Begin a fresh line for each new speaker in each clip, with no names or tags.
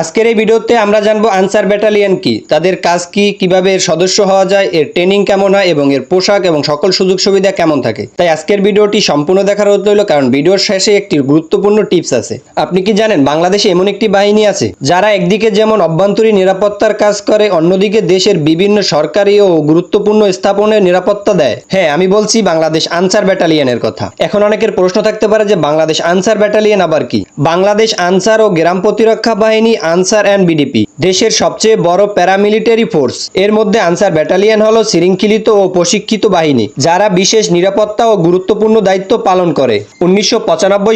আজকের এই ভিডিওতে আমরা জানব আনসার ব্যাটালিয়ন কি, তাদের কাজ কি, কীভাবে এর সদস্য হওয়া যায়, এর ট্রেনিং কেমন হয় এবং এর পোশাক এবং সকল সুযোগ সুবিধা কেমন থাকে। তাই আজকের ভিডিওটি সম্পূর্ণ দেখার হতে কারণ ভিডিওর শেষে একটি গুরুত্বপূর্ণ টিপস আছে। আপনি কি জানেন, বাংলাদেশে এমন একটি বাহিনী আছে, যারা একদিকে যেমন অভ্যন্তরীণ নিরাপত্তার কাজ করে, অন্যদিকে দেশের বিভিন্ন সরকারি ও গুরুত্বপূর্ণ স্থাপনের নিরাপত্তা দেয়। হ্যাঁ আমি বলছি বাংলাদেশ আনসার ব্যাটালিয়নের কথা। এখন অনেকের প্রশ্ন থাকতে পারে যে, বাংলাদেশ আনসার ব্যাটালিয়ন আবার কি? বাংলাদেশ আনসার ও গ্রাম প্রতিরক্ষা বাহিনী আনসার অ্যান্ড বিডিপি। দেশের সবচেয়ে বড় প্যারামিলিটারি ফোর্স। এর মধ্যে আনসার ব্যাটালিয়ন হলো শৃঙ্খলিত ও প্রশিক্ষিত বাহিনী, যারা বিশেষ নিরাপত্তা ও গুরুত্বপূর্ণ দায়িত্ব পালন করে। উনিশশো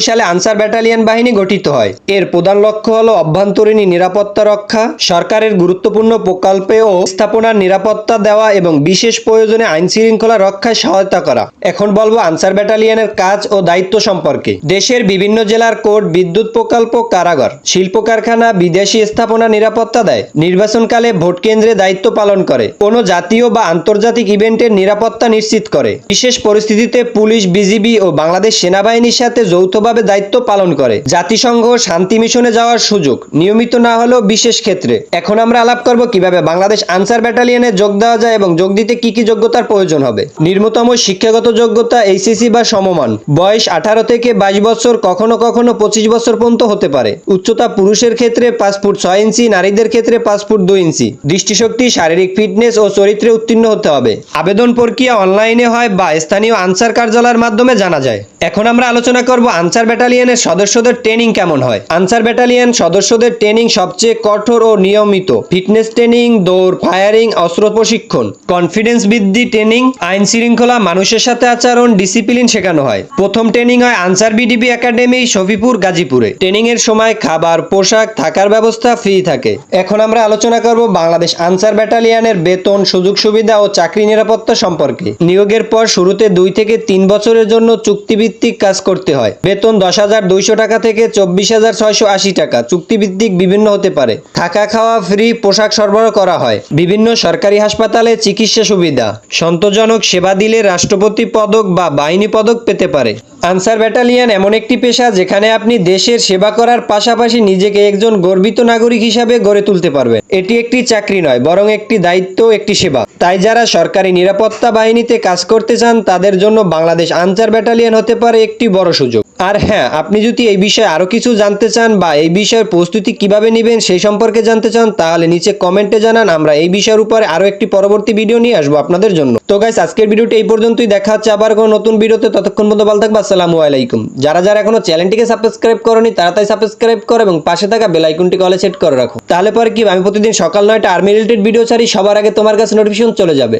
সালে আনসার ব্যাটালিয়ন বাহিনী গঠিত হয়। এর প্রধান লক্ষ্য হলো অভ্যন্তরীণ নিরাপত্তা রক্ষা, সরকারের গুরুত্বপূর্ণ প্রকল্পে ও স্থাপনার নিরাপত্তা দেওয়া এবং বিশেষ প্রয়োজনে আইন শৃঙ্খলা রক্ষায় সহায়তা করা। এখন বলব আনসার ব্যাটালিয়নের কাজ ও দায়িত্ব সম্পর্কে। দেশের বিভিন্ন জেলার কোর্ট বিদ্যুৎ প্রকল্প কারাগার, শিল্প কারখানা বিদেশি স্থাপনা নিরাপত্তা দেয়। নির্বাচনকালে ভোট কেন্দ্রে দায়িত্ব পালন করে। কোনো জাতীয় বা আন্তর্জাতিক ইভেন্টের নিরাপত্তা নিশ্চিত করে। বিশেষ পরিস্থিতিতে পুলিশ, বিজিবি ও বাংলাদেশ সেনাবাহিনীর সাথে যৌথভাবে দায়িত্ব পালন করে। জাতিসংঘ শান্তি মিশনে যাওয়ার সুযোগ। নিয়মিত না হলেও বিশেষ ক্ষেত্রে। এখন আমরা আলাপ করব কীভাবে বাংলাদেশ আনসার ব্যাটালিয়নে যোগ দেওয়া যায় এবং যোগ দিতে কি কি যোগ্যতার প্রয়োজন হবে। নিম্নতম শিক্ষাগত যোগ্যতা, এইচএসসি বা সমমান। বয়স আঠারো থেকে বাইশ বছর কখনো কখনো পঁচিশ বছর পর্যন্ত হতে পারে। উচ্চতা পুরুষের ক্ষেত্রে ফুট ছয় ইঞ্চি, নারীদের ক্ষেত্রে ফুট দুই ইঞ্চি। দৃষ্টিশক্তি, শারীরিক ফিটনেস ও চরিত্রে উত্তীর্ণ হতে হবে। আবেদন প্রক্রিয়া অনলাইনে হয় বা স্থানীয় আনসার কার্যালয়ের মাধ্যমে জানা যায়। এখন আমরা আলোচনা করব আনসার ব্যাটালিয়নের সদস্যদের ট্রেনিং কেমন হয়। আনসার ব্যাটালিয়ন সদস্যদের ট্রেনিং সবচেয়ে কঠোর ও নিয়মিত। ফিটনেস ট্রেনিং, দৌড়, ফায়ারিং, অস্ত্র প্রশিক্ষণ, কনফিডেন্স বৃদ্ধি ট্রেনিং, আইন শৃঙ্খলা, মানুষের সাথে আচরণ, ডিসিপ্লিন শেখানো হয়। প্রথম ট্রেনিং হয় আনসার বিডিপি একাডেমি, শফিপুর, গাজীপুরে। ট্রেনিং এর সময় খাবার, পোশাক, থাকার ব্যবস্থা ফ্রি থাকে। এখন আমরা আলোচনা করব বাংলাদেশ আনসার ব্যাটালিয়নের বেতন, সুযোগ সুবিধা ও চাকরি নিরাপত্তা সম্পর্কে। নিয়োগের পর শুরুতে দুই থেকে তিন বছরের জন্য চুক্তিভিত্তিক কাজ করতে হয়। বেতন দশ হাজার দুইশো টাকা থেকে চব্বিশ হাজার ছয়শো আশি টাকা। চুক্তিভিত্তিক বিভিন্ন হতে পারে। থাকা খাওয়া ফ্রি পোশাক সরবরাহ করা হয়। বিভিন্ন সরকারি হাসপাতালে চিকিৎসা সুবিধা। সন্তোষজনক সেবা দিলে রাষ্ট্রপতি পদক বা বাহিনী পদক পেতে পারে। আনসার ব্যাটালিয়ান এমন একটি পেশা যেখানে আপনি দেশের সেবা করার পাশাপাশি নিজেকে একজন গর্বিত নাগরিক হিসাবে গড়ে তুলতে পারবেন এটি একটি চাকরি নয়, বরং একটি দায়িত্ব একটি সেবা। তাই যারা সরকারি নিরাপত্তা বাহিনীতে কাজ করতে চান, তাদের জন্য বাংলাদেশ আনসার ব্যাটালিয়ান হতে পারে একটি বড় সুযোগ। আর হ্যাঁ আপনি যদি এই বিষয়ে আরও কিছু জানতে চান বা এই বিষয়ের প্রস্তুতি কীভাবে নেবেন সেই সম্পর্কে জানতে চান, তাহলে নিচে কমেন্টে জানান। আমরা এই বিষয়ের উপরে আরও একটি পরবর্তী ভিডিও নিয়ে আসব আপনাদের জন্য। তো গাইস আজকের ভিডিওটি এই পর্যন্তই। দেখা হচ্ছে আবার কোনো নতুন ভিডিওতে ততক্ষণ পর্যন্ত ভালো থাকবে আসসালামু আলাইকুম। যারা যারা এখনও চ্যানেলটিকে সাবস্ক্রাইব করনি তাড়াতাড়ি সাবস্ক্রাইব করো এবং পাশে থাকা বেল আইকনটি কলে সেট করে রাখো। তাহলে পরে কি? আমি প্রতিদিন সকাল নয়টা আর্মি রিলেটেড ভিডিও ছাড়ি। সবার আগে তোমার কাছে নোটিফিকেশন চলে যাবে।